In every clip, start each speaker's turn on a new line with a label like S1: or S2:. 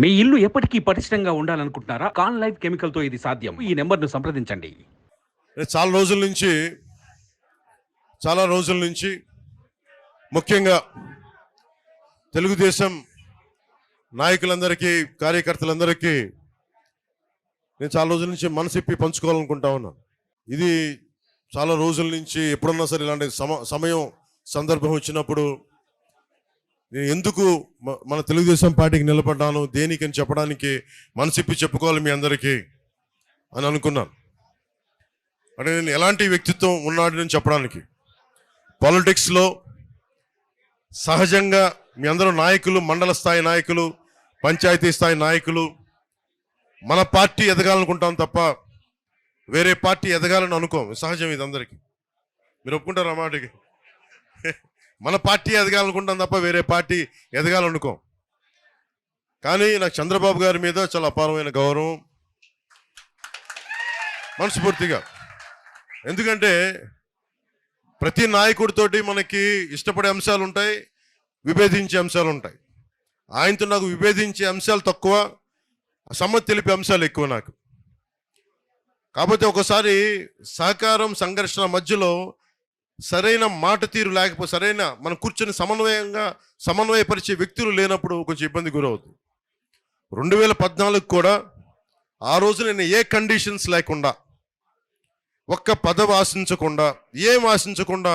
S1: మీ ఇల్లు ఎప్పటికీ పటిష్టంగా ఉండాలనుకుంటున్నారా? కాన్ లైఫ్ కెమికల్తో ఇది సాధ్యం. ఈ నెంబర్ను సంప్రదించండి
S2: చాలా రోజుల నుంచి చాలా రోజుల నుంచి ముఖ్యంగా తెలుగుదేశం నాయకులందరికీ కార్యకర్తలందరికీ నేను చాలా రోజుల నుంచి మనసిప్పి పంచుకోవాలనుకుంటా ఉన్నాను ఇది చాలా రోజుల నుంచి ఎప్పుడన్నా సరే ఇలాంటి సమ సమయం సందర్భం వచ్చినప్పుడు నేను ఎందుకు మ- మన తెలుగుదేశం పార్టీకి నిలబడ్డాను? దేనికని చెప్పడానికి మనసిప్పి చెప్పుకోవాలి మీ అందరికీ అని అనుకున్నాను. అంటే నేను ఎలాంటి వ్యక్తిత్వం ఉన్నాడని చెప్పడానికి? పాలిటిక్స్లో సహజంగా మీ అందరూ నాయకులు మండల స్థాయి నాయకులు పంచాయతీ స్థాయి నాయకులు మన పార్టీ ఎదగాలనుకుంటాం తప్ప వేరే పార్టీ ఎదగాలని అనుకోం సహజం ఇది అందరికీ. మీరు ఒప్పుకుంటారు మాటకి? మన పార్టీ ఎదగాలనుకుంటాం తప్ప వేరే పార్టీ ఎదగాలనుకోం. కానీ నాకు చంద్రబాబు గారి మీద చాలా అపారమైన గౌరవం. మనస్ఫూర్తిగా. ఎందుకంటే ప్రతి నాయకుడితోటి మనకి ఇష్టపడే అంశాలు ఉంటాయి విభేదించే అంశాలు ఉంటాయి. ఆయనతో నాకు విభేదించే అంశాలు తక్కువ సమ్మతి తెలిపే అంశాలు ఎక్కువ నాకు. కాకపోతే ఒకసారి సహకారం సంఘర్షణ మధ్యలో సరైన మాట తీరు లేకపోతే సరైన మనం కూర్చొని సమన్వయంగా సమన్వయపరిచే వ్యక్తులు లేనప్పుడు కొంచెం ఇబ్బంది గురవుతుంది రెండు వేల పద్నాలుగు కూడా ఆ రోజు నేను ఏ కండిషన్స్ లేకుండా ఒక్క పదవి ఆశించకుండా ఏం ఆశించకుండా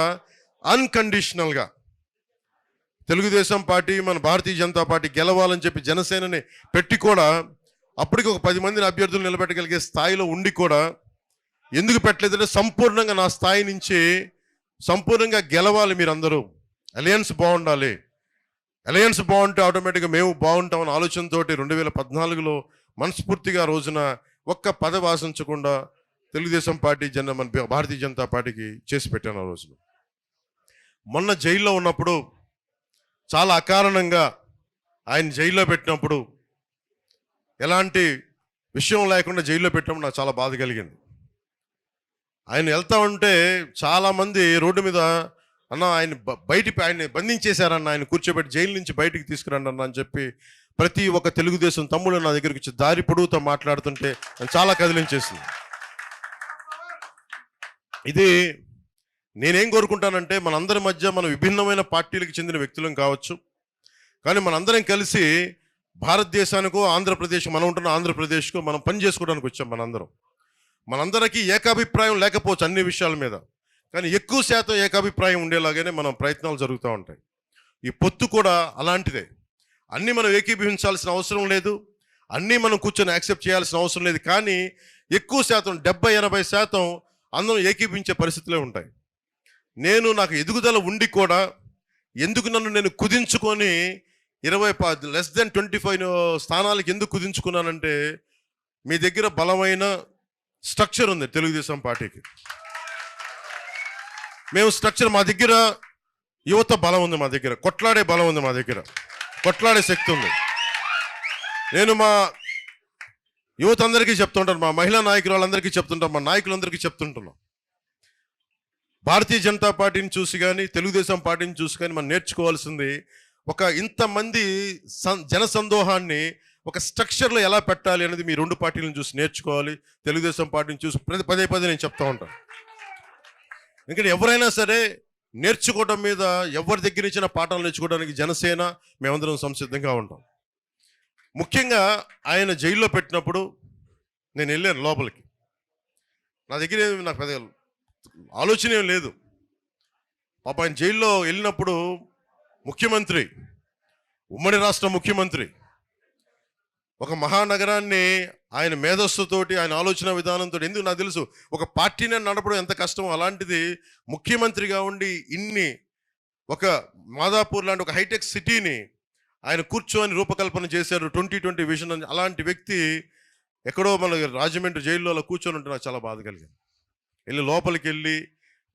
S2: అన్కండిషనల్గా తెలుగుదేశం పార్టీ మన భారతీయ జనతా పార్టీ గెలవాలని చెప్పి జనసేనని పెట్టి కూడా అప్పటికి ఒక పది మందిని అభ్యర్థులు నిలబెట్టగలిగే స్థాయిలో ఉండి కూడా ఎందుకు పెట్టలేదంటే సంపూర్ణంగా నా స్థాయి నుంచి సంపూర్ణంగా గెలవాలి మీరందరూ. అలయన్స్ బాగుండాలి. అలయన్స్ బాగుంటే ఆటోమేటిక్గా మేము బాగుంటామన్న ఆలోచనతోటి రెండు వేల పద్నాలుగులో మనస్ఫూర్తిగా రోజున ఒక్క పదవి ఆశించకుండా తెలుగుదేశం పార్టీ జన మన భారతీయ జనతా పార్టీకి చేసి పెట్టాను ఆ రోజున. మొన్న జైల్లో ఉన్నప్పుడు చాలా అకారణంగా ఆయన జైల్లో పెట్టినప్పుడు ఎలాంటి విషయం లేకుండా జైల్లో పెట్టినప్పుడు నాకు చాలా బాధ కలిగింది. ఆయన వెళ్తా ఉంటే చాలామంది రోడ్డు మీద అన్న ఆయన బ- బయటికి ఆయన బంధించేశారన్న ఆయన కూర్చోబెట్టి జైలు నుంచి బయటికి తీసుకురండి అన్న అని చెప్పి ప్రతి ఒక్క తెలుగుదేశం తమ్ముడు నా దగ్గరికి వచ్చి దారి పొడుగుతో మాట్లాడుతుంటే చాలా కదిలించేసింది. ఇది నేనేం కోరుకుంటానంటే మనందరి మధ్య మన విభిన్నమైన పార్టీలకు చెందిన వ్యక్తులం కావచ్చు. కానీ మనందరం కలిసి భారతదేశానికో ఆంధ్రప్రదేశ్ మనం ఉంటున్న ఆంధ్రప్రదేశ్కు మనం పని చేసుకోవడానికి వచ్చాం మనందరం. మనందరికీ ఏకాభిప్రాయం లేకపోవచ్చు అన్ని విషయాల మీద. కానీ ఎక్కువ శాతం ఏకాభిప్రాయం ఉండేలాగానే మనం ప్రయత్నాలు జరుగుతూ ఉంటాయి. ఈ పొత్తు కూడా అలాంటిదే. అన్నీ మనం ఏకీభవించాల్సిన అవసరం లేదు. అన్నీ మనం కూర్చొని యాక్సెప్ట్ చేయాల్సిన అవసరం లేదు. కానీ ఎక్కువ శాతం డెబ్బై ఎనభై శాతం అందరం ఏకీభించే పరిస్థితులే ఉంటాయి. నేను నాకు ఎదుగుదల ఉండి కూడా ఎందుకు నన్ను నేను కుదించుకొని ఇరవై లెస్ దెన్ ట్వంటీ ఫైవ్ స్థానాలకు ఎందుకు కుదించుకున్నానంటే మీ దగ్గర బలమైన స్ట్రక్చర్ ఉంది తెలుగుదేశం పార్టీకి. మేము స్ట్రక్చర్ మా దగ్గర యువత బలం ఉంది మా దగ్గర కొట్లాడే బలం ఉంది మా దగ్గర కొట్లాడే శక్తి ఉంది. నేను మా యువత అందరికీ చెప్తుంటాను మా మహిళా నాయకులు వాళ్ళందరికీ చెప్తుంటాం మా నాయకులందరికీ చెప్తుంటున్నాం భారతీయ జనతా పార్టీని చూసి కానీ తెలుగుదేశం పార్టీని చూసి కానీ మనం నేర్చుకోవాల్సింది ఒక ఇంతమంది సం- జన సందోహాన్ని ఒక స్ట్రక్చర్లో ఎలా పెట్టాలి అనేది మీ రెండు పార్టీలను చూసి నేర్చుకోవాలి. తెలుగుదేశం పార్టీని చూసి ప్రతి పదే పదే నేను చెప్తా ఉంటాను ఎందుకంటే ఎవరైనా సరే నేర్చుకోవడం మీద ఎవరి దగ్గర ఇచ్చిన పాఠాలు నేర్చుకోవడానికి జనసేన మేమందరం సంసిద్ధంగా ఉంటాం. ముఖ్యంగా ఆయన జైల్లో పెట్టినప్పుడు నేను వెళ్ళాను లోపలికి. నా దగ్గర నాకు పెద్ద ఆలోచన ఏం లేదు. పాప ఆయన జైల్లో వెళ్ళినప్పుడు ముఖ్యమంత్రి ఉమ్మడి రాష్ట్ర ముఖ్యమంత్రి ఒక మహానగరాన్ని ఆయన మేధస్సుతోటి ఆయన ఆలోచన విధానంతో ఎందుకు నాకు తెలుసు? ఒక పార్టీని నడపడం ఎంత కష్టమో అలాంటిది ముఖ్యమంత్రిగా ఉండి ఇన్ని ఒక మాదాపూర్ లాంటి ఒక హైటెక్ సిటీని ఆయన కూర్చొని రూపకల్పన చేశారు. ట్వంటీ ట్వంటీ విజన్ అని అలాంటి వ్యక్తి ఎక్కడో మన రాజమండ్రి జైల్లో అలా కూర్చొని ఉంటే నాకు చాలా బాధ కలిగింది. వెళ్ళి లోపలికి వెళ్ళి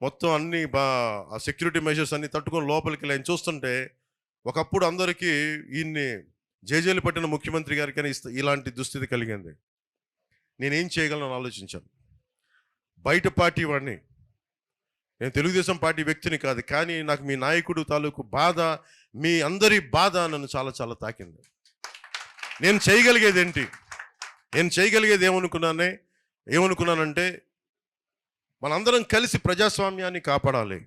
S2: మొత్తం అన్ని బా ఆ సెక్యూరిటీ మెజర్స్ అన్ని తట్టుకొని లోపలికి వెళ్ళి ఆయన చూస్తుంటే ఒకప్పుడు అందరికీ ఈయన్ని జేజేలు పట్టిన ముఖ్యమంత్రి గారికి ఇస్త- ఇలాంటి దుస్థితి కలిగింది. నేనేం చేయగలను ఆలోచించాను. బయట పార్టీ వాడిని నేను తెలుగుదేశం పార్టీ వ్యక్తిని కాదు కానీ నాకు మీ నాయకుడు తాలూకు బాధ మీ అందరి బాధ నన్ను చాలా చాలా తాకింది. నేను చేయగలిగేది ఏంటి? నేను చేయగలిగేది ఏమనుకున్నానే ఏమనుకున్నానంటే మనందరం కలిసి ప్రజాస్వామ్యాన్ని కాపాడాలి.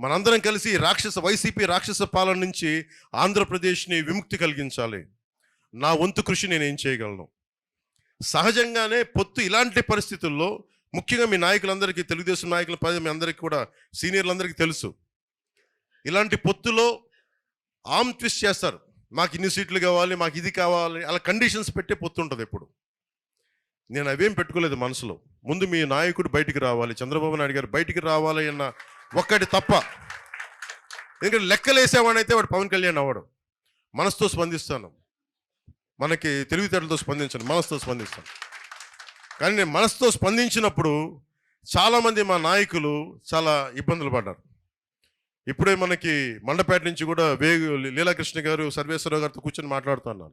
S2: మనందరం కలిసి రాక్షస వైసీపీ రాక్షస పాలన నుంచి ఆంధ్రప్రదేశ్ని విముక్తి కలిగించాలి. నా వంతు కృషి నేను ఏం చేయగలను? సహజంగానే పొత్తు ఇలాంటి పరిస్థితుల్లో ముఖ్యంగా మీ నాయకులందరికీ తెలుగుదేశం నాయకుల పది మీ అందరికీ కూడా సీనియర్లందరికీ తెలుసు. ఇలాంటి పొత్తులో ఆమ్ ట్విస్ట్ చేస్తారు. మాకు ఇన్ని సీట్లు కావాలి మాకు ఇది కావాలి అలా కండిషన్స్ పెట్టే పొత్తు ఉంటుంది ఎప్పుడు. నేను అవేం పెట్టుకోలేదు మనసులో. ముందు మీ నాయకుడు బయటికి రావాలి చంద్రబాబు నాయుడు గారు బయటికి రావాలి అన్న ఒక్కటి తప్ప. ఎందుకంటే లెక్కలేసేవాడైతే వాడు పవన్ కళ్యాణ్ అవ్వడు. మనసుతో స్పందిస్తాను. మనకి తెలివితేటలతో స్పందించను. మనసుతో స్పందిస్తాను. కానీ నేను మనసుతో స్పందించినప్పుడు చాలామంది మా నాయకులు చాలా ఇబ్బందులు పడ్డారు. ఇప్పుడే మనకి మండపేట నుంచి కూడా వేగు లీలాకృష్ణ గారు సర్వేశ్వరరావు గారితో కూర్చొని మాట్లాడుతున్నాను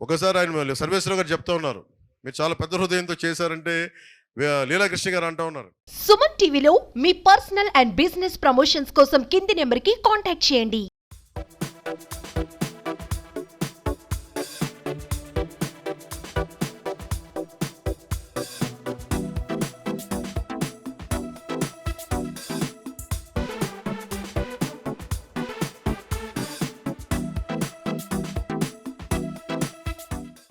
S2: ఒకసారి ఆయన సర్వేశ్వరరావు గారు చెప్తా ఉన్నారు. మీరు చాలా పెద్ద హృదయంతో చేశారంటే లీలాకృష్ణ గారు అంటూ ఉన్నారు.
S3: సుమన్ టీవీలో మీ పర్సనల్ అండ్ బిజినెస్ ప్రమోషన్స్ కోసం కింది నెంబర్కి కాంటాక్ట్ చేయండి.